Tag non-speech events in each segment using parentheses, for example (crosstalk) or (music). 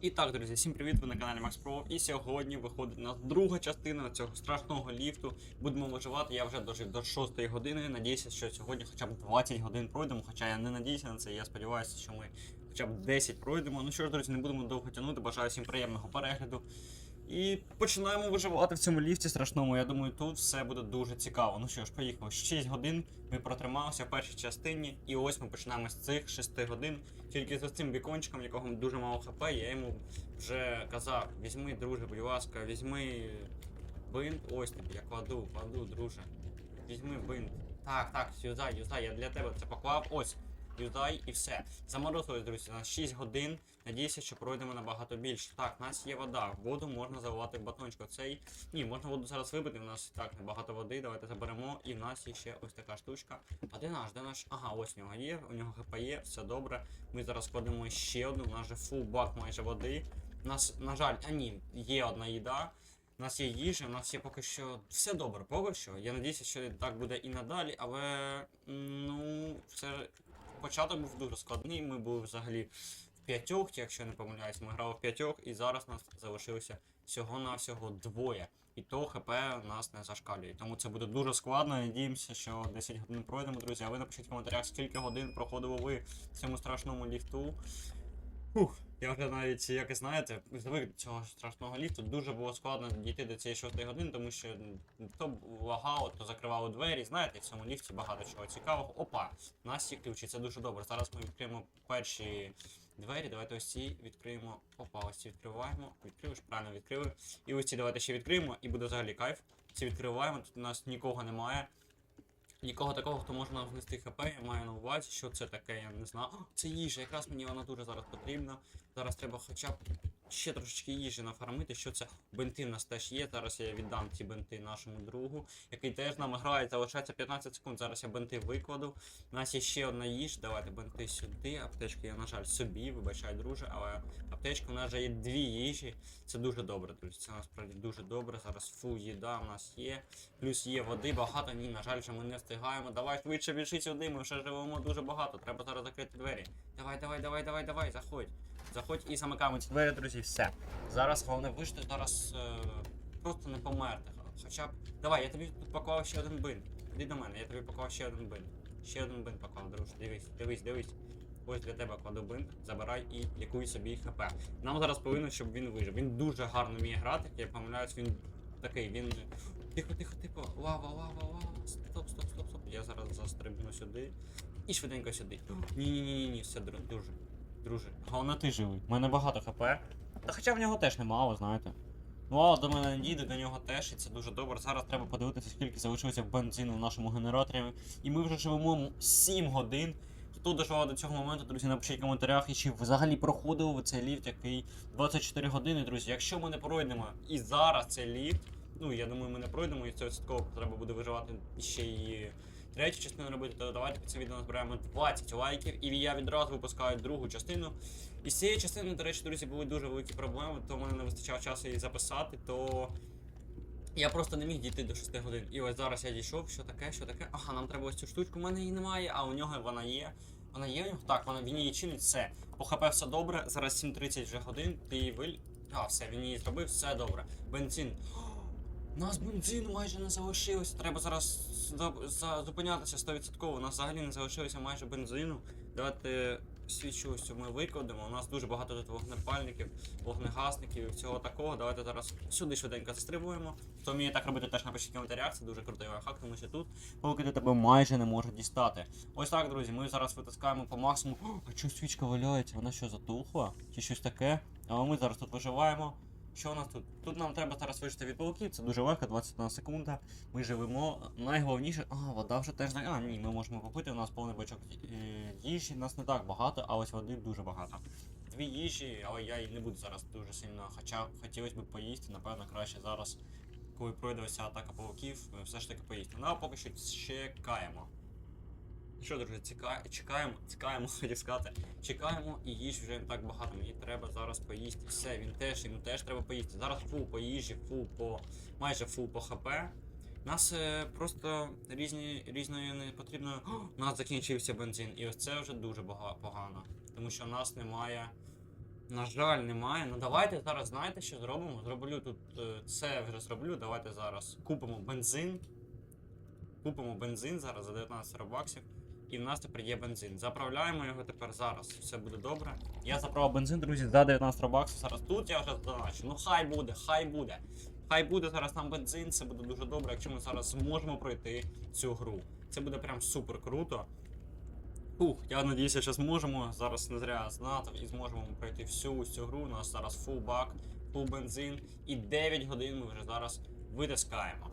І так, друзі, всім привіт! Ви на каналі Max Pro. І сьогодні виходить у нас друга частина цього страшного ліфту. Будемо виживати. Я вже дожив до 6 години. Надіюся, що сьогодні хоча б 20 годин пройдемо. Хоча я не надіюся на це. Я сподіваюся, що ми хоча б 10 пройдемо. Ну що ж, друзі, не будемо довго тягнути. Бажаю всім приємного перегляду. І починаємо виживати в цьому ліфті страшному. Я думаю, тут все буде дуже цікаво. Ну що ж, поїхали. 6 годин ми протрималися в першій частині, і ось ми починаємо з цих 6 годин. Тільки за цим вікончиком, якого дуже мало хп, я йому вже казав: візьми, друже, будь ласка, візьми бинт. Ось тобі, я кладу, кладу, друже. Візьми бинт. Так, так, юзай, юзай, я для тебе це поклав. Ось. Юзай і все. Заморозилось, друзі, на 6 годин. Надіюся, що пройдемо набагато більше. Так, у нас є вода. Воду можна заливати в батончик. Цей. Ні, можна воду зараз випити. У нас так небагато води. Давайте заберемо. І в нас є ще ось така штучка. А де наш? Де наш? Ага, ось у нього є. У нього ГП є, все добре. Ми зараз кладемо ще одну. У нас же фул бак майже води. У нас, на жаль, а ні, є одна їда. У нас є їжа, у нас є поки що все добре, поки що. Я надіюся, що так буде і надалі, але ну, це початок був дуже складний. Ми були взагалі в п'ятьох, якщо не помиляюсь, ми грали в п'ятьох, і зараз нас залишилося всього-навсього двоє. І то ХП нас не зашкалює. Тому це буде дуже складно. Надіємося, що 10 годин пройдемо, друзі. А ви напишіть в коментарях, скільки годин проходили ви в цьому страшному ліфту. Фух, я вже навіть, як і знаєте, звик до цього страшного ліфту. Дуже було складно дійти до цієї 6 години, тому що то лагало, то закривало двері. Знаєте, в цьому ліфті багато чого цікавого. Опа, у нас є ключі, це дуже добре. Зараз ми відкриємо перші двері. Давайте ось ці відкриємо. Опа, ось ці відкриваємо. Відкрив, правильно відкрили. І ось ці давайте ще відкриємо, і буде взагалі кайф. Ці відкриваємо, тут у нас нікого немає. Нікого такого, хто може нам внести хп, я маю на увазі, що це таке, я не знаю. О, це їжа, якраз мені вона дуже зараз потрібна. Зараз треба хоча б ще трошечки їжі нафармити. Що це? Бенти в нас теж є. Зараз я віддам ці бенти нашому другу, який теж з нами грає, залишається 15 секунд. Зараз я бенти викладу. У нас є ще одна їжа. Давайте бенти сюди. Аптечки я, на жаль, собі, вибачай, друже, але аптечка у нас вже є дві їжі. Це дуже добре, друзі. Це насправді дуже добре. Зараз фу їда у нас є. Плюс є води багато. Ні, на жаль, що ми не встигаємо. Давай швидше біжи сюди. Ми вже живемо дуже багато. Треба зараз закрити двері. Давай, давай, давай, давай, давай, заходь. Заходь і замикаємо ці двері, друзі, все. Зараз головне вижити, зараз е, просто не померти. Хоча б. Давай, я тобі тут поклав ще один бинт. Іди до мене, я тобі поклав ще один бинт. Ще один бинт поклав, друже. Дивись, дивись, дивись. Ось для тебе кладу бинт, забирай і лікуй собі хп. Нам зараз повинно, щоб він вижив. Він дуже гарно вміє грати, я помиляюсь, він такий, він. Тихо, тихо, тихо. Лава, лава, лава. Стоп, стоп, стоп, стоп. Я зараз застрибну сюди. І швиденько сюди. Ні, ні, ні, ні, все, дру- друже. Друже. Головне ти живий. У мене багато хп. Та хоча в нього теж немало, знаєте. Ну, але до мене не до нього теж, і це дуже добре. Зараз треба подивитися, скільки залишилося бензину в нашому генераторі. І ми вже живемо 7 годин. Хто доживав до цього моменту, друзі, напишіть в коментарях, і чи взагалі проходили ви цей ліфт, який 24 години, друзі. Якщо ми не пройдемо і зараз цей ліфт, ну я думаю, ми не пройдемо, і це відсотково треба буде виживати ще й третю частину робити, то давайте під це відео назбираємо 20 лайків, і я відразу випускаю другу частину. І з цієї частини, до речі, друзі, були дуже великі проблеми, то в мене не вистачало часу її записати, то. Я просто не міг дійти до 6 годин. І ось зараз я дійшов, що таке, що таке. Ага, нам треба ось цю штучку, у мене її немає, а у нього вона є. Вона є у нього? Так, вона він її чинить, все. По ХП все добре. Зараз 7.30 вже годин, ти виль. А, все, він її зробив, все добре. Бензин. Нас бензину майже не залишилось. Треба зараз за, за, зупинятися 100%. У нас взагалі не залишилося майже бензину. Давайте свічу ось ми викладемо. У нас дуже багато тут вогнепальників, вогнегасників і всього такого. Давайте зараз сюди швиденько застрибуємо. Хто вміє так робити, теж напишіть коментарях. Це дуже крутий лайфхак, тому що тут поки ти тебе майже не можуть дістати. Ось так, друзі, ми зараз витискаємо по максимуму. А чого свічка валяється? Вона що затухла? Чи щось таке? Але ми зараз тут виживаємо. Що у нас тут? Тут нам треба зараз вижити від пауків, це дуже легко, 21 секунда. Ми живемо. Найголовніше. А, вода вже теж. А, ні, ми можемо попити, у нас повний бачок е, їжі, нас не так багато, а ось води дуже багато. Дві їжі, але я і не буду зараз дуже сильно. Хоча хотілося б поїсти, напевно, краще зараз, коли пройде ось атака пауків, все ж таки поїсти. Ну а поки що чекаємо. Що, друзі, ціка... чекаємо, чекаємо, (laughs) хотів сказати. Чекаємо і їж вже не так багато. Мені треба зараз поїсти. Все, він теж, йому теж треба поїсти. Зараз фул по їжі, фул по. майже фул по ХП. Нас е, просто різні, різною не потрібно. О, у нас закінчився бензин. І ось це вже дуже погано. Тому що у нас немає. На жаль, немає. Ну давайте зараз знаєте, що зробимо? Зроблю тут е, це вже зроблю. Давайте зараз купимо бензин. Купимо бензин зараз за 19 робаксів. І в нас тепер є бензин. Заправляємо його тепер зараз. Все буде добре. Я заправив бензин, друзі, за 19 робаксів. Зараз тут я вже задоначу. Ну хай буде, хай буде. Хай буде зараз нам бензин, це буде дуже добре, якщо ми зараз зможемо пройти цю гру. Це буде прям супер круто. Ух, я надіюся, що зможемо зараз не зря знати і зможемо пройти всю цю гру. У нас зараз фул бак, фул бензин, і 9 годин ми вже зараз витискаємо.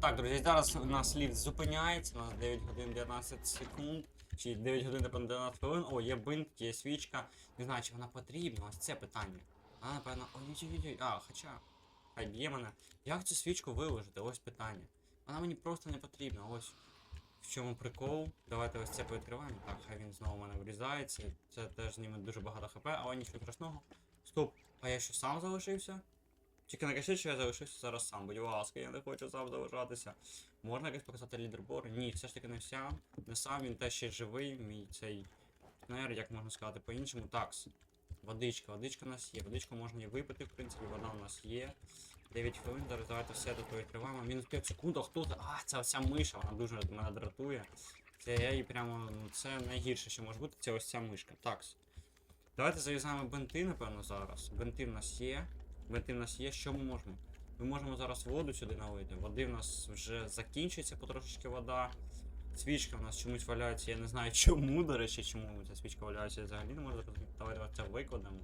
Так, друзі, зараз у нас ліфт зупиняється, у нас 9 годин 19 секунд, чи 9 годин 19 хвилин. О, є бинт, є свічка. Не знаю, чи вона потрібна, ось це питання. Вона, напевно, ой-ой-ой, а, хоча. Хай б'є мене. Як цю свічку виложити? Ось питання. Вона мені просто не потрібна. Ось в чому прикол. Давайте ось це повідкриваємо. Так, хай він знову в мене врізається. Це теж зніме дуже багато хп, але нічого страшного. Стоп, а я що сам залишився? Тільки накажіть, що я залишився зараз сам. Будь ласка, я не хочу сам залишатися. Можна якось показати лідербор? Ні, все ж таки не сам. Не сам, він теж ще живий, мій цей партнер, як можна сказати по-іншому. Такс. Водичка, водичка у нас є. Водичку можна і випити, в принципі, вода у нас є. 9 хвилин, зараз давайте все тут відкриваємо. Мінус 5 секунд, а хто це? А, це оця миша, вона дуже мене дратує. Це я її прямо, ну це найгірше, що може бути, це ось ця мишка. Такс. Давайте зав'язаємо бенти, напевно, зараз. Бенти в нас є. Бенти в нас є. Що ми можемо? Ми можемо зараз воду сюди налити. Води в нас вже закінчується потрошечки вода. Свічка в нас чомусь валяється, я не знаю (laughs) чому, до речі, чому ця свічка валяється, взагалі не можу зрозуміти. Давайте це викладемо.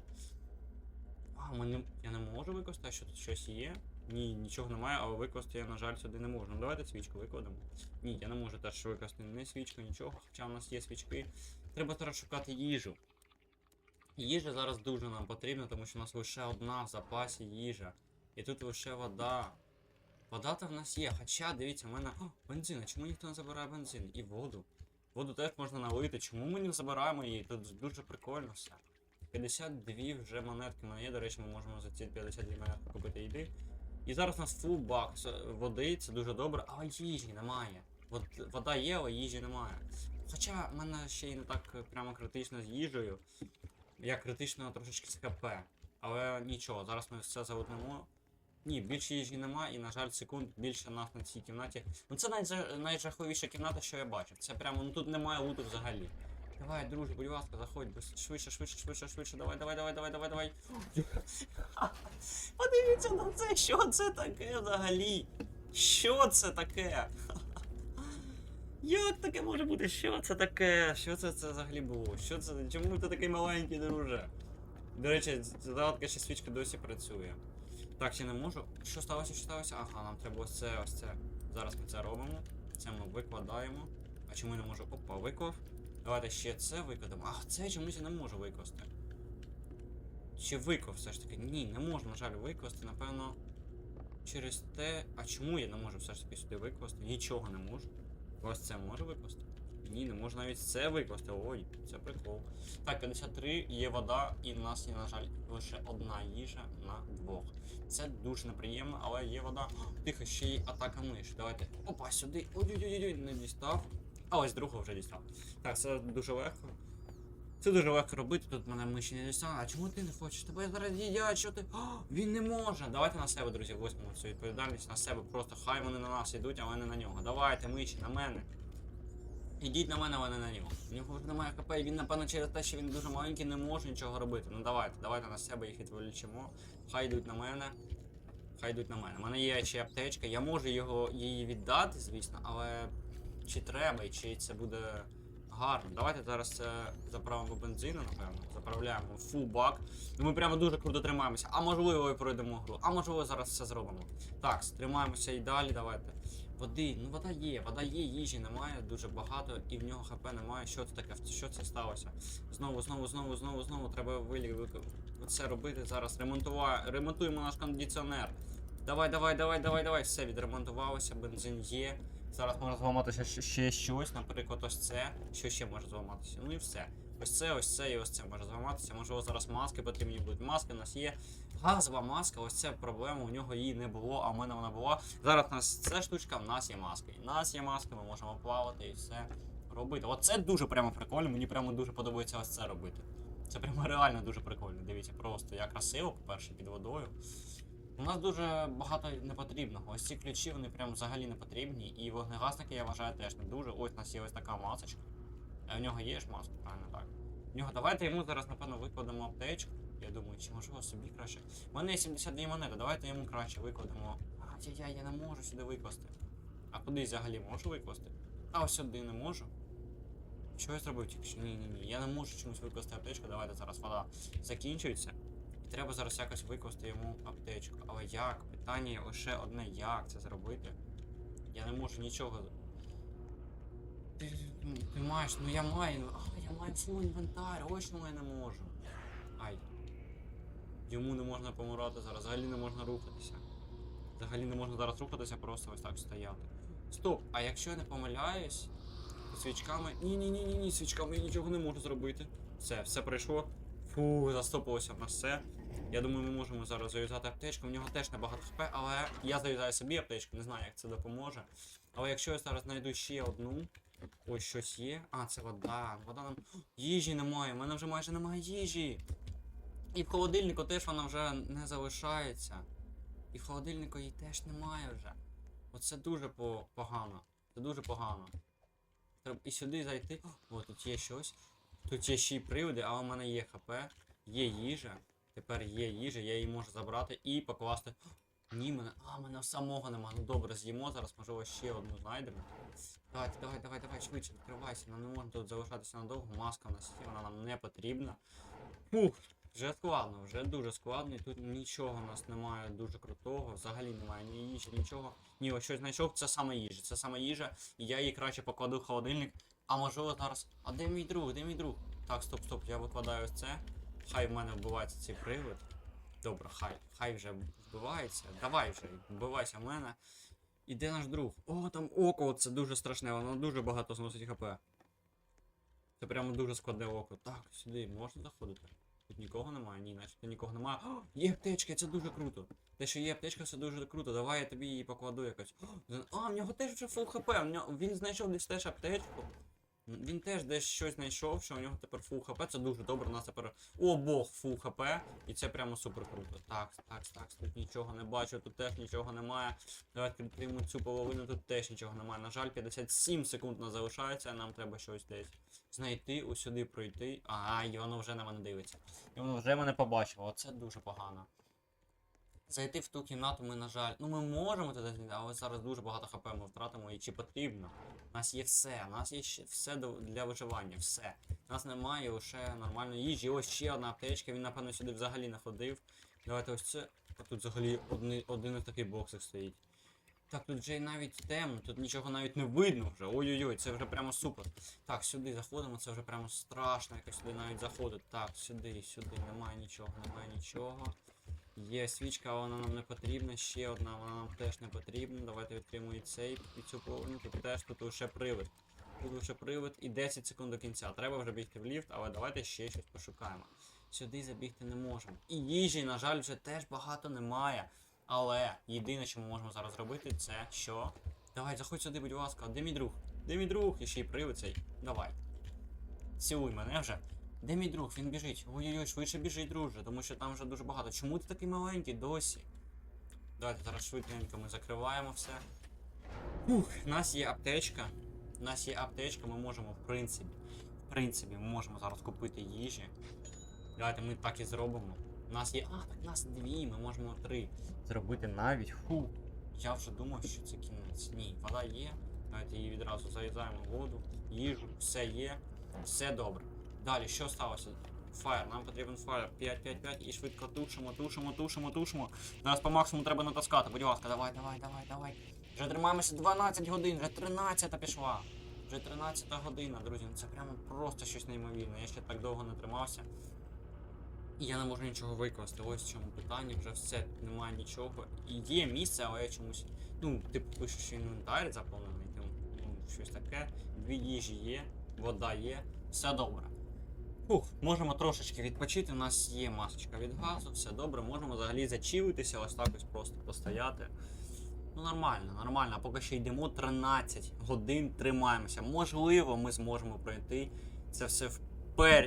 А, ми не... я не можу використати, що тут щось є. Ні, нічого немає, але викласти я, на жаль, сюди не можу. Ну давайте свічку викладемо. Ні, я не можу теж викласти не свічку, нічого, хоча в нас є свічки. Треба зараз шукати їжу. Їжа зараз дуже нам потрібна, тому що у нас лише одна в запасі їжа. І тут лише вода. Вода-то в нас є, хоча, дивіться, в мене. О, бензин, а чому ніхто не забирає бензин? І воду. Воду теж можна налити. Чому ми не забираємо її? Тут дуже прикольно все. 52 вже монетки в мене є, до речі, ми можемо за ці 52 монетки купити їди. І зараз у нас фул бак води, це дуже добре, але їжі немає. Вод, вода є, але їжі немає. Хоча в мене ще й не так прямо критично з їжею. Я критично трошечки з ХП. Але нічого, зараз ми все заводнемо. Ні, більше їжі нема, і, на жаль, секунд більше нас на цій кімнаті. Ну це найжа- найжахливіша кімната, що я бачив. Це прямо, ну тут немає луту взагалі. Давай, друже, будь ласка, заходь, швидше, швидше, швидше, швидше, давай, давай, давай, давай, давай, давай. Подивіться на це, що це таке взагалі? Що це таке? Як таке може бути? Що це таке? Що це, це взагалі було? Що це? Чому ти такий маленький, друже? До речі, загадка ще свічка досі працює. Так, ще не можу. Що сталося, що сталося? Ага, нам треба ось це, ось це. Зараз ми це робимо. Це ми викладаємо. А чому я не можу? Опа, виклав. Давайте ще це викладемо. Ах, це чомусь я не можу викласти. Чи виклав все ж таки? Ні, не можу, на жаль, викласти, напевно. Через те. А чому я не можу все ж таки сюди викласти? Нічого не можу. Ось це може викласти? Ні, не можна навіть це викласти. Ой, це прикол. Так, 53 є вода, і в нас є, на жаль, лише одна їжа на двох. Це дуже неприємно, але є вода. Тихо, ще й атака миш. Давайте. Опа, сюди. Ой-ой-ой, не дістав. А ось другого вже дістав. Так, це дуже легко. Це дуже легко робити, тут мене миші не дістане. А чому ти не хочеш? Тебе зараз їдять, що ти. О, він не може. Давайте на себе, друзі, возьмемо цю відповідальність на себе. Просто хай вони на нас йдуть, але не на нього. Давайте, миші, на мене. Ідіть на мене, але не на нього. У нього ж немає ХП, і він, напевно, через те, що він дуже маленький, не може нічого робити. Ну давайте, давайте на себе їх відволічимо. Хай йдуть на мене. Хай йдуть на мене. У мене є ще аптечка. Я можу його її віддати, звісно, але чи треба, і чи це буде гарно. Давайте зараз це заправимо бензину, напевно. Заправляємо фул бак. Ну, Ми прямо дуже круто тримаємося. А можливо, і пройдемо гру. А можливо, зараз все зробимо. Так, тримаємося і далі, давайте. Води, ну вода є, вода є, їжі немає дуже багато, і в нього хп немає. Що це таке? Що це сталося? Знову, знову, знову, знову, знову треба вилі це робити зараз. Ремонтува... Ремонтуємо наш кондиціонер. Давай, давай, давай, давай, давай. Все відремонтувалося, бензин є. Зараз може зламатися ще, щось, наприклад, ось це. Що ще може зламатися? Ну і все. Ось це, ось це і ось це може зламатися. Можливо, зараз маски потрібні будуть. Маски у нас є. Газова маска, ось це проблема, у нього її не було, а в мене вона була. Зараз у нас це штучка, в нас є маска. І в нас є маска, ми можемо плавати і все робити. Оце дуже прямо прикольно, мені прямо дуже подобається ось це робити. Це прямо реально дуже прикольно. Дивіться, просто як красиво, по-перше, під водою. У нас дуже багато не потрібного. Ось ці ключі вони прям взагалі не потрібні. І вогнегасники я вважаю теж не дуже. Ось у нас є ось така масочка. А в нього є ж маска, правильно так. В нього давайте йому зараз, напевно, викладемо аптечку. Я думаю, чи можливо собі краще. У мене є 72 монети, давайте йому краще викладемо. Ай-яй-яй, я не можу сюди викласти. А куди взагалі можу викласти? А ось сюди не можу. Що я зробив тільки що? Ні, ні, ні. Я не можу чомусь викласти аптечку. Давайте зараз вода закінчується. Треба зараз якось викласти йому аптечку. Але як? Питання лише одне, як це зробити? Я не можу нічого. Ти, ну, ти маєш, ну я маю. А, я маю фул інвентар, ось я не можу. Ай. Йому не можна помирати зараз, взагалі не можна рухатися. Взагалі не можна зараз рухатися, просто ось так стояти. Стоп, а якщо я не помиляюсь, свічками. Ні-ні-ні, ні, свічками я нічого не можу зробити. Все, все пройшло. Фу, застопилося в нас все. Я думаю, ми можемо зараз зав'язати аптечку. В нього теж небагато хп, але я зав'язаю собі аптечку, не знаю, як це допоможе. Але якщо я зараз знайду ще одну. Ось щось є. А, це вода. Вода нам. Їжі немає, в мене вже майже немає їжі. І в холодильнику теж вона вже не залишається. І в холодильнику її теж немає вже. Оце дуже по- погано. Це дуже погано. Треба і сюди зайти. О, тут є щось. Тут є ще й приводи, а у мене є ХП, є їжа. Тепер є їжа, я її можу забрати і покласти. Ні, мене. А, мене самого нема. Ну добре, з'їмо зараз, можливо, ще одну знайдемо. Давайте, давай, давай, давай, швидше, відкривайся. Нам не можна тут залишатися надовго. Маска в нас є, вона нам не потрібна. Фух, вже складно, вже дуже складно. І тут нічого у нас немає дуже крутого. Взагалі немає ні їжі, нічого. Ні, ось щось знайшов, це саме їжа. Це саме їжа, і я її краще покладу в холодильник. А можливо зараз. А де мій друг? Де мій друг? Так, стоп, стоп, я викладаю ось це. Хай в мене вбивається цей привид. Добре, хай, хай вже вбивається. Давай вже, вбивайся в мене. І де наш друг? О, там око, це дуже страшне, воно дуже багато зносить хп. Це прямо дуже складне око. Так, сюди можна заходити. Тут нікого немає, ні, начебто нікого немає. О, є аптечка, це дуже круто. Те, що є аптечка, це дуже круто. Давай я тобі її покладу якось. О, в нього теж вже фул хп. Він знайшов десь теж аптечку. Він теж десь щось знайшов, що у нього тепер фул хп, це дуже добре, у нас тепер обох фул хп, і це прямо супер круто. Так, так, так, тут нічого не бачу, тут теж нічого немає. Давайте відкриємо цю половину, тут теж нічого немає. На жаль, 57 секунд нас залишається, нам треба щось десь знайти, ось сюди пройти. Ага, і воно вже на мене дивиться. І воно вже мене побачило, оце дуже погано. Зайти в ту кімнату ми, на жаль, ну ми можемо туди зайти, але зараз дуже багато хп ми втратимо і чи потрібно. У нас є все, у нас є все для виживання, все. У нас немає лише нормальної їжі. Ось ще одна аптечка, він, напевно, сюди взагалі не ходив. Давайте ось це. Тут взагалі один, один із таких боксів стоїть. Так, тут вже навіть темно, тут нічого навіть не видно вже. Ой-ой-ой, це вже прямо супер. Так, сюди заходимо, це вже прямо страшно, якось сюди навіть заходить. Так, сюди, сюди, немає нічого, немає нічого. Є свічка, вона нам не потрібна. Ще одна, вона нам теж не потрібна. Давайте відкриємо і цей, і цю половину. Тут теж тут лише привид. Тут лише привид і 10 секунд до кінця. Треба вже бігти в ліфт, але давайте ще щось пошукаємо. Сюди забігти не можемо. І їжі, на жаль, вже теж багато немає. Але єдине, що ми можемо зараз зробити, це що. Давай, заходь сюди, будь ласка, де мій друг? Де мій друг? І ще й привид цей. Давай. Цілуй мене вже. Де мій друг? Він біжить. Ой-ой-ой, швидше біжить, друже, тому що там вже дуже багато. Чому ти такий маленький досі? Давайте зараз швиденько ми закриваємо все. Ух, у нас є аптечка. У нас є аптечка, ми можемо, в принципі. В принципі, ми можемо зараз купити їжі. Давайте ми так і зробимо. У нас є. А, так у нас дві, ми можемо три зробити навіть. Фу. Я вже думав, що це кінець. Ні, вода є. Давайте її відразу заїдаємо воду, їжу, все є, все добре. Далі, що сталося? Фаєр, нам потрібен фаєр. 5, 5, 5 і швидко тушимо, тушимо, тушимо, тушимо. Зараз по максимуму треба натаскати. Будь ласка, давай, давай, давай, давай. Вже тримаємося 12 годин, вже 13 пішла. Вже 13 година, друзі. Це прямо просто щось неймовірне. Я ще так довго не тримався. І я не можу нічого викласти. Ось в чому питання, вже все, немає нічого. І є місце, але я чомусь. Ну, типу пише, що інвентар заповнений, ну, щось таке. Дві їжі є, вода є, все добре. Фух, можемо трошечки відпочити. У нас є масочка від газу, все добре, можемо взагалі зачілитися, ось так ось просто постояти. Ну нормально, нормально. Поки що йдемо 13 годин, тримаємося. Можливо, ми зможемо пройти це все в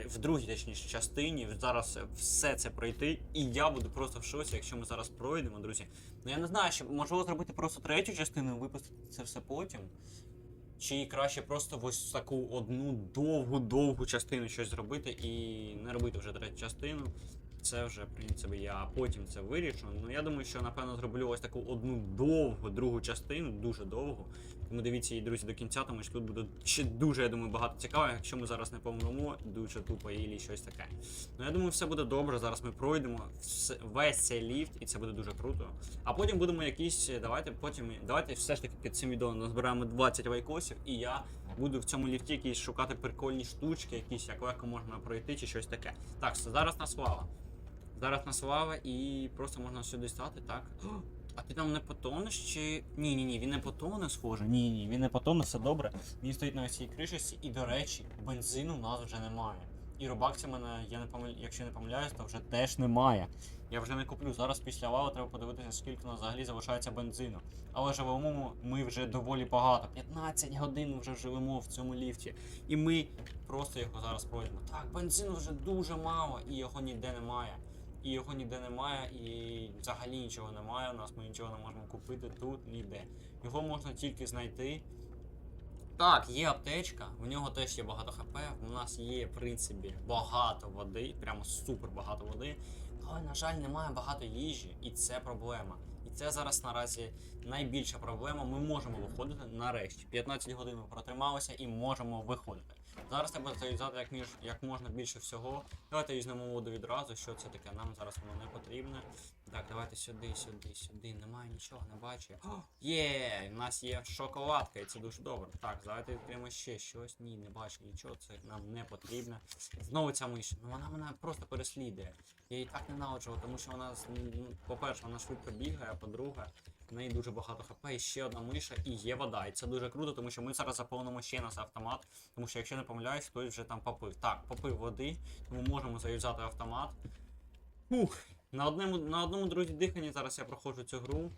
в другій точніше частині. Зараз все це пройти. І я буду просто в шоці, якщо ми зараз пройдемо, друзі. Ну я не знаю, що можливо зробити просто третю частину випустити це все потім. Чи краще просто ось таку одну довгу-довгу частину щось зробити і не робити вже третю частину. Це вже, в принципі, я потім це вирішу. Ну я думаю, що напевно зроблю ось таку одну довгу другу частину, дуже довгу. Тому дивіться її, друзі, до кінця, тому що тут буде ще дуже, я думаю, багато цікавого. Якщо ми зараз не помремо, дуже тупо і щось таке. Ну я думаю, все буде добре. Зараз ми пройдемо весь цей ліфт, і це буде дуже круто. А потім будемо якісь. Давайте потім. Давайте все ж таки під цим відео назбираємо 20 лайкосів, і я буду в цьому ліфті якісь шукати прикольні штучки, якісь як легко можна пройти чи щось таке. Так, зараз на слава. Зараз на слава і просто можна сюди стати, так? А ти там не потонеш чи. Ні, ні, ні, він не потоне, схоже. Ні, ні, він не потоне, все добре. Він стоїть на цій кришці, і, до речі, бензину у нас вже немає. І робакця мене, я не помил... якщо не помиляюсь, то вже теж немає. Я вже не куплю. Зараз після лави треба подивитися, скільки у нас взагалі залишається бензину. Але живемо ми вже доволі багато. 15 годин вже живемо в цьому ліфті. І ми просто його зараз пройдемо. Так, бензину вже дуже мало, і його ніде немає. І його ніде немає, і взагалі нічого немає. У нас ми нічого не можемо купити тут ніде. Його можна тільки знайти. Так, є аптечка, в нього теж є багато хп. У нас є, в принципі, багато води, прямо супер багато води. Але, на жаль, немає багато їжі, і це проблема. І це зараз наразі найбільша проблема. Ми можемо виходити нарешті. 15 годин ми протрималися і можемо виходити. Зараз треба заюзати як, між, як можна більше всього. Давайте візьмемо воду відразу, що це таке, нам зараз воно не потрібне. Так, давайте сюди, сюди, сюди. Немає нічого, не бачу. О, є! У нас є шоколадка, і це дуже добре. Так, давайте відкриємо ще щось. Ні, не бачу нічого, це нам не потрібно. Знову ця миша. Ну вона мене просто переслідує. Я її так ненавиджу, тому що вона, по-перше, вона швидко бігає, а по-друге, в неї дуже багато хп, і ще одна миша, і є вода. І це дуже круто, тому що ми зараз заповнимо ще нас автомат. Тому що, якщо не помиляюсь, хтось вже там попив. Так, попив води, тому можемо заюзати автомат. Ух, на одному, на одному друзі диханні зараз я проходжу цю гру.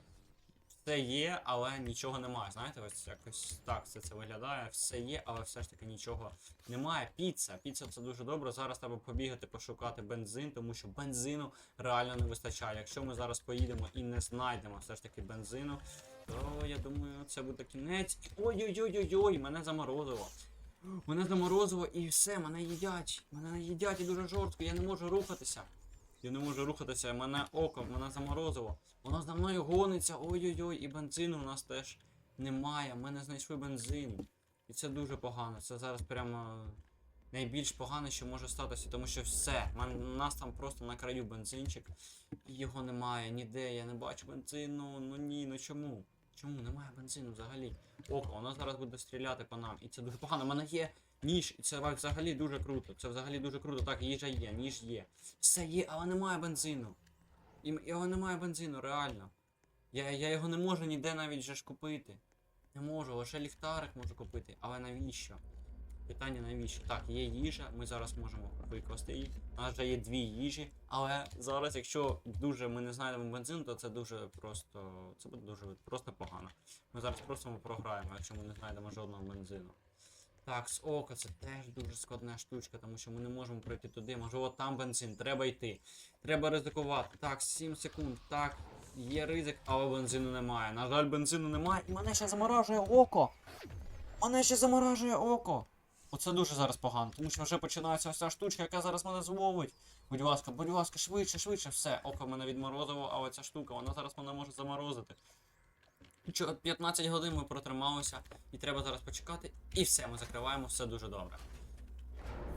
Все є, але нічого немає. Знаєте, ось якось так все це виглядає. Все є, але все ж таки нічого немає. Піца. Піца це дуже добре. Зараз треба побігати, пошукати бензин, тому що бензину реально не вистачає. Якщо ми зараз поїдемо і не знайдемо все ж таки бензину, то я думаю, це буде кінець. Ой-ой-ой-ой-ой, мене заморозило. Мене заморозило і все, мене їдять. Мене їдять і дуже жорстко, я не можу рухатися. Я не можу рухатися, мене око, мене заморозило. Воно за мною гониться. Ой-ой-ой, і бензину у нас теж немає. Ми не знайшли бензин. І це дуже погано. Це зараз прямо найбільш погане, що може статися, тому що все. У нас там просто на краю бензинчик. І його немає ніде. Я не бачу бензину. Ну ні, ну чому? Чому немає бензину взагалі? Око, воно зараз буде стріляти по нам. І це дуже погано. У мене є ніж, це взагалі дуже круто. Це взагалі дуже круто. Так, їжа є, ніж є. Все є, але немає бензину. І його немає бензину, реально. Я, я його не можу ніде навіть же ж купити. Не можу, лише ліхтарик можу купити. Але навіщо? Питання навіщо? Так, є їжа, ми зараз можемо викласти її. У нас вже є дві їжі, але зараз, якщо дуже ми не знайдемо бензин, то це дуже просто. Це буде дуже просто погано. Ми зараз просто програємо, якщо ми не знайдемо жодного бензину. Так, з ока це теж дуже складна штучка, тому що ми не можемо пройти туди. Можливо, там бензин, треба йти. Треба ризикувати. Так, 7 секунд. Так, є ризик, але бензину немає. На жаль, бензину немає. І мене ще заморажує око. Мене ще заморажує око. Оце дуже зараз погано, тому що вже починається ось ця штучка, яка зараз мене зловить. Будь ласка, будь ласка, швидше, швидше, все. Око мене відморозило, але ця штука, вона зараз мене може заморозити. Чо- 15 годин ми протрималися, і треба зараз почекати. І все, ми закриваємо, все дуже добре.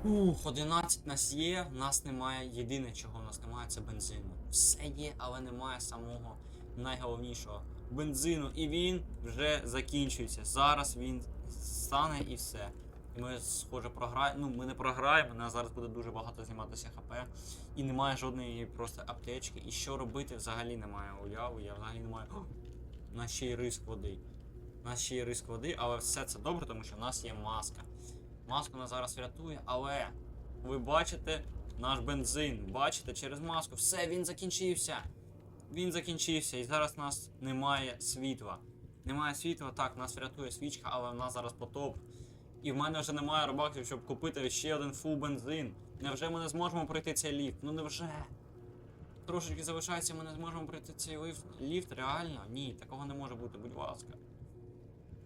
Ух, 11 нас є, нас немає. Єдине, чого в нас немає, це бензину. Все є, але немає самого найголовнішого бензину. І він вже закінчується. Зараз він стане і все. І ми, схоже, програємо. Ну, ми не програємо, нас зараз буде дуже багато зніматися ХП. І немає жодної просто аптечки. І що робити взагалі немає уяви. Я взагалі не маю. У нас ще й риск води. У нас ще є риск води, але все це добре, тому що в нас є маска. Маска нас зараз врятує, але ви бачите наш бензин. Бачите, через маску. Все, він закінчився. він закінчився, і зараз у нас немає світла. Немає світла, так, нас врятує свічка, але в нас зараз потоп. І в мене вже немає робаксів, щоб купити ще один фул бензин. Невже ми не зможемо пройти цей ліфт? Ну невже? Трошечки залишається, ми не зможемо пройти цей ліфт. Ліфт, реально? Ні, такого не може бути, будь ласка.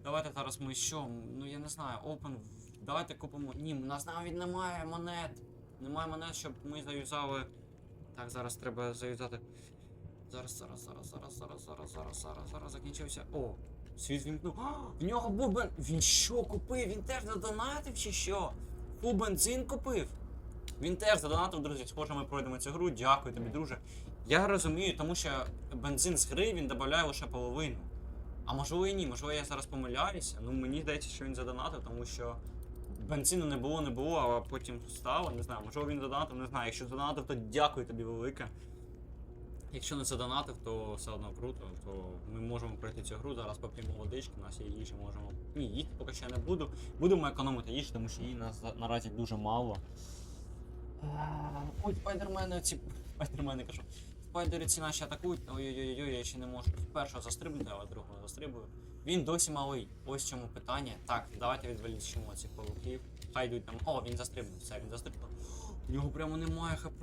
Давайте зараз ми що? Ну я не знаю, open. Давайте купимо. Ні, у нас навіть немає монет. Немає монет, щоб ми заюзали. Так, зараз треба заюзати. Зараз, зараз, зараз, зараз, зараз, зараз, зараз, зараз, зараз закінчився. О, світ вімкнув. В нього був бен. Він що купив? Він теж задонатив чи що? Фу бензин купив. Він теж задонатив, друзі. Схоже, ми пройдемо цю гру. Дякую тобі, друже. Я розумію, тому що бензин з гри він додає лише половину. А можливо і ні, можливо, я зараз помиляюся. Ну мені здається, що він задонатив, тому що бензину не було, не було, а потім стало. Не знаю, можливо він задонатив, не знаю. Якщо задонатив, то дякую тобі велике. Якщо не задонатив, то все одно круто, то ми можемо пройти цю гру. Зараз поп'ємо водички, у нас є їжі, можемо. Ні, їсти поки я не буду. Будемо економити їжу, тому що її нас наразі дуже мало. Е, Ой, спайдермени ці. Спайдермени кажу. Спайдери ці наші атакують. Ой-ой-ой, я ще не можу першого застрибнути, але другого застрибую. Він досі малий. Ось чому питання. Так, давайте відволічимо цих павуків. Хай йдуть там. О, він застрибнув. Все, він застрибнув. У нього прямо немає хп.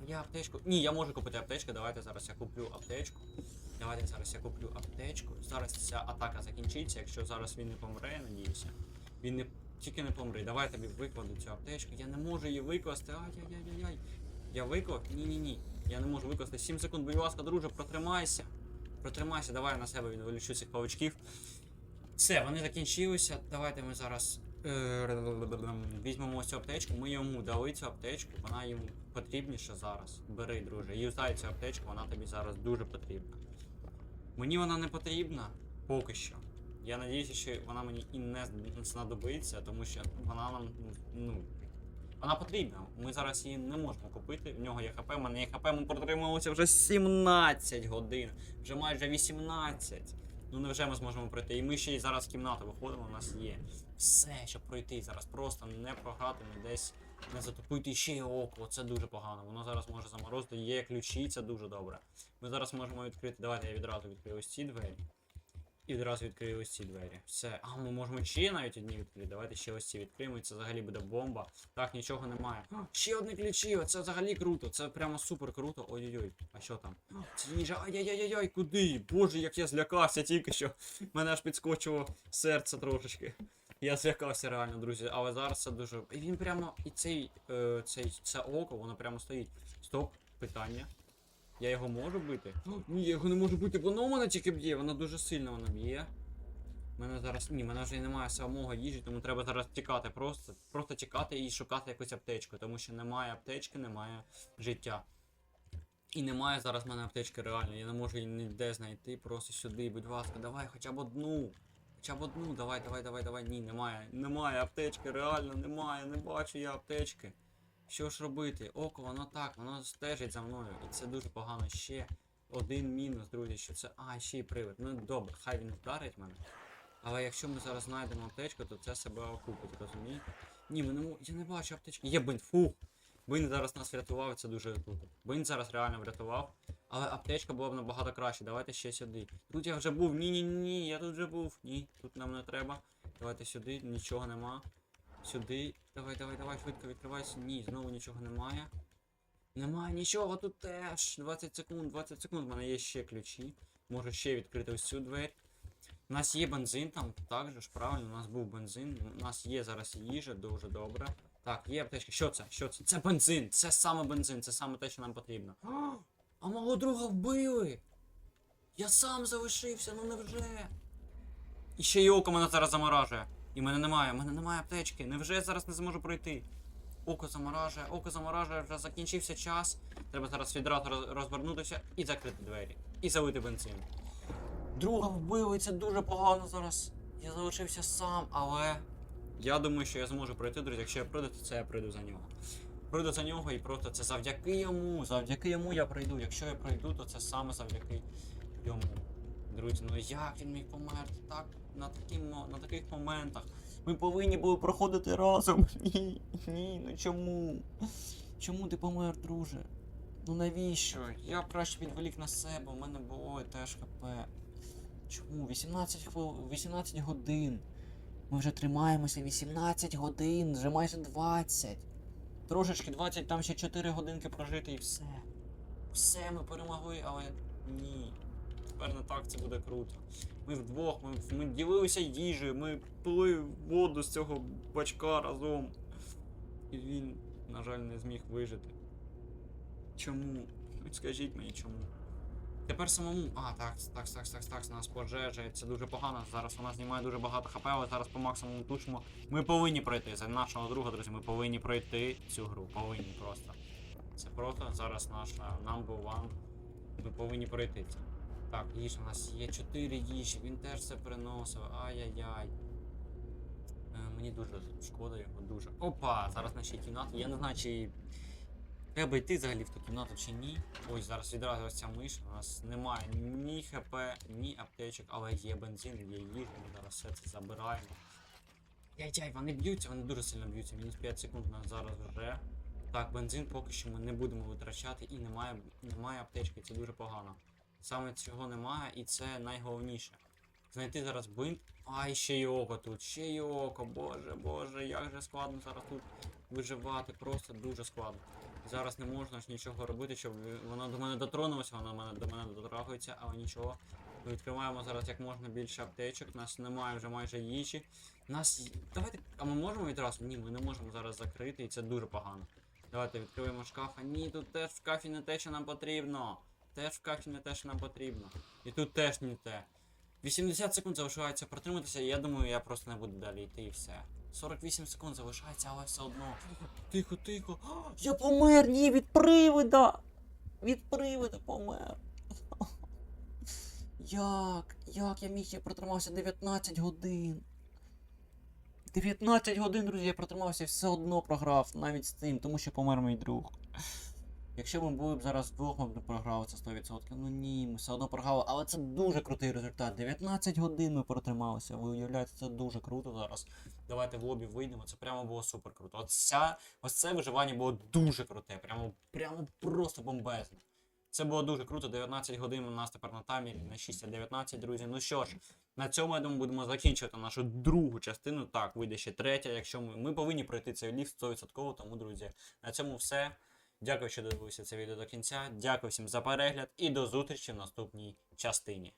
А я аптечку. Ні, я можу купити аптечку. Давайте зараз я куплю аптечку. Давайте зараз я куплю аптечку. Зараз ця атака закінчиться, якщо зараз він не помре, надіюся. Він не тільки не помре. Давай тобі викладу цю аптечку. Я не можу її викласти. Ай-яй-яй-яй. Я виклав? Ні-ні-ні. Я не можу викласти. 7 секунд, будь ласка, друже, протримайся. Протримайся, давай на себе відволічу цих павучків. Все, вони закінчилися. Давайте ми зараз е, візьмемо цю аптечку. Ми йому дали цю аптечку, вона йому потрібніша зараз. Бери, друже, юзай цю аптечку, вона тобі зараз дуже потрібна. Мені вона не потрібна поки що. Я надіюся, що вона мені і не знадобиться, тому що вона нам, ну. Вона потрібна. Ми зараз її не можемо купити. В нього є хп, в мене є хп, ми протрималися вже 17 годин, вже майже 18. Ну невже ми зможемо пройти? І ми ще й зараз в кімнату виходимо, у нас є все, щоб пройти. Зараз просто не програти, не десь не затопити ще й око. Це дуже погано. Воно зараз може заморозити. Є ключі, це дуже добре. Ми зараз можемо відкрити. Давайте я відразу відкрию ось ці двері. І відразу відкрию ось ці двері. Все. А, ми можемо ще навіть одні відкрити. Давайте ще ось ці відкриємо. і Це взагалі буде бомба. Так, нічого немає. А, ще одні ключі. Це взагалі круто. Це прямо супер круто. Ой-ой-ой. А що там? А, Це їжа. Ай-яй-яй-яй, куди? Боже, як я злякався тільки що. Мене аж підскочило серце трошечки. Я злякався реально, друзі, але зараз це дуже. І він прямо. І цей, е, цей це око, воно прямо стоїть. Стоп, питання. Я його можу бити? Ні, я його не можу бити, воно мене тільки б'є, воно дуже сильно воно б'є. Мене зараз. Ні, мене вже немає самого їжі, тому треба зараз тікати. Просто просто тікати і шукати якусь аптечку, тому що немає аптечки, немає життя. І немає зараз в мене аптечки реально. Я не можу її ніде знайти. Просто сюди, будь ласка, давай хоча б одну. Хоча б одну, давай, давай, давай, давай. Ні, немає. Немає аптечки, реально немає, не бачу я аптечки. Що ж робити? Око, воно так, воно стежить за мною. І це дуже погано. Ще один мінус, друзі, що це. А, ще й привид. Ну добре, хай він вдарить мене. Але якщо ми зараз знайдемо аптечку, то це себе окупить, розумієте? Ні, ми не Я не бачу аптечки. Є бинт, фух. Бин зараз нас врятував, і це дуже круто. Бин зараз реально врятував. Але аптечка була б набагато краще. Давайте ще сюди. Тут я вже був. Ні, ні, ні, я тут вже був. Ні, тут нам не треба. Давайте сюди, нічого нема. Сюди. Давай, давай, давай, швидко відкривайся. Ні, знову нічого немає. Немає нічого, тут теж. 20 секунд, 20 секунд. У мене є ще ключі. Можу ще відкрити ось цю двері. У нас є бензин там, так же ж правильно, у нас був бензин. У нас є зараз їжа, дуже добре. Так, є аптечка. Що це? Що це? Це бензин! Це саме бензин, це саме те, що нам потрібно. А, мого друга вбили! Я сам залишився, ну невже? І ще й око мене зараз заморажує. І мене немає, в мене немає аптечки. Невже я зараз не зможу пройти? Око заморажує, око заморажує, вже закінчився час. Треба зараз відразу розвернутися і закрити двері. І залити бензин. Друга вбили, це дуже погано зараз. Я залишився сам, але. Я думаю, що я зможу пройти, друзі. Якщо я пройду, то це я пройду за нього. Пройду за нього і просто це завдяки йому. Завдяки йому я пройду. Якщо я пройду, то це саме завдяки йому. Друзі, ну як він міг померти так на, такі, на таких моментах? Ми повинні були проходити разом. (laughs) Ні, ні, ну чому? Чому ти помер, друже? Ну навіщо? Я краще відволік на себе, у мене було теж ХП. Чому? 18 хвил... 18 годин. Ми вже тримаємося 18 годин, вже майже 20. Трошечки 20, там ще 4 годинки прожити і все. Все, ми перемогли, але ні. Тепер не так це буде круто. Ми вдвох, ми, ми ділилися їжею, ми пили воду з цього бачка разом. І він, на жаль, не зміг вижити. Чому? Скажіть мені чому. Тепер самому. А, так, так, так, так, так, нас пожежа, це дуже погано. Зараз вона знімає дуже багато хп, але зараз по максимуму тушимо. Ми повинні пройти. За нашого друга, друзі, ми повинні пройти цю гру. Повинні просто. Це просто зараз наша number one. Ми повинні пройти це. Так, їжа, у нас є 4 їжі, він теж це приносив. Ай-яй-яй. Е, мені дуже шкода його, дуже. Опа! Зараз наші кімнати. Я не знаю, чи треба йти взагалі в ту кімнату чи ні. Ось зараз відразу ось ця миш. У нас немає ні хп, ні аптечок, але є бензин, є їжа. Ми зараз все це забираємо. Яй-яй, вони б'ються, вони дуже сильно б'ються. Мінус 5 секунд у нас зараз вже. Так, бензин поки що ми не будемо витрачати і немає, немає аптечки, це дуже погано. Саме цього немає, і це найголовніше. Знайти зараз бинт. Ай, ще й око тут, ще й око, боже, боже, як же складно зараз тут виживати, просто дуже складно. Зараз не можна ж нічого робити, щоб воно до мене дотронулося, воно до мене дотрагується, але нічого. Відкриваємо зараз як можна більше аптечок, нас немає вже майже їжі. Нас. Давайте. А ми можемо відразу? Ні, ми не можемо зараз закрити, і це дуже погано. Давайте відкриємо шкаф. А ні, тут теж в шкафі не те, що нам потрібно. Теж в шкафі не те, що нам потрібно. І тут теж не те. 80 секунд залишається протриматися, і я думаю, я просто не буду далі йти і все. 48 секунд залишається, але все одно. Тихо, тихо. Я помер, ні, від привида! Від привида помер. (laughs) Як? Як я міг? Я протримався 19 годин. 19 годин, друзі, я протримався і все одно програв, навіть з цим, тому що помер мій друг. Якщо ми були б зараз вдвох, ми б не програли це 100%. Ну ні, ми все одно програли, але це дуже крутий результат. 19 годин ми протрималися. Ви уявляєте, це дуже круто зараз. Давайте в лобі вийдемо. Це прямо було супер круто. От ця, ось це виживання було дуже круте. Прямо, прямо просто бомбезне. Це було дуже круто. 19 годин у нас тепер на таймері на 6 19, друзі. Ну що ж, на цьому я думаю, будемо закінчувати нашу другу частину. Так, вийде ще третя. Якщо ми, ми повинні пройти цей ліфт 100%, тому, друзі, на цьому все. Дякую, що дивилися це відео до кінця. Дякую всім за перегляд і до зустрічі в наступній частині.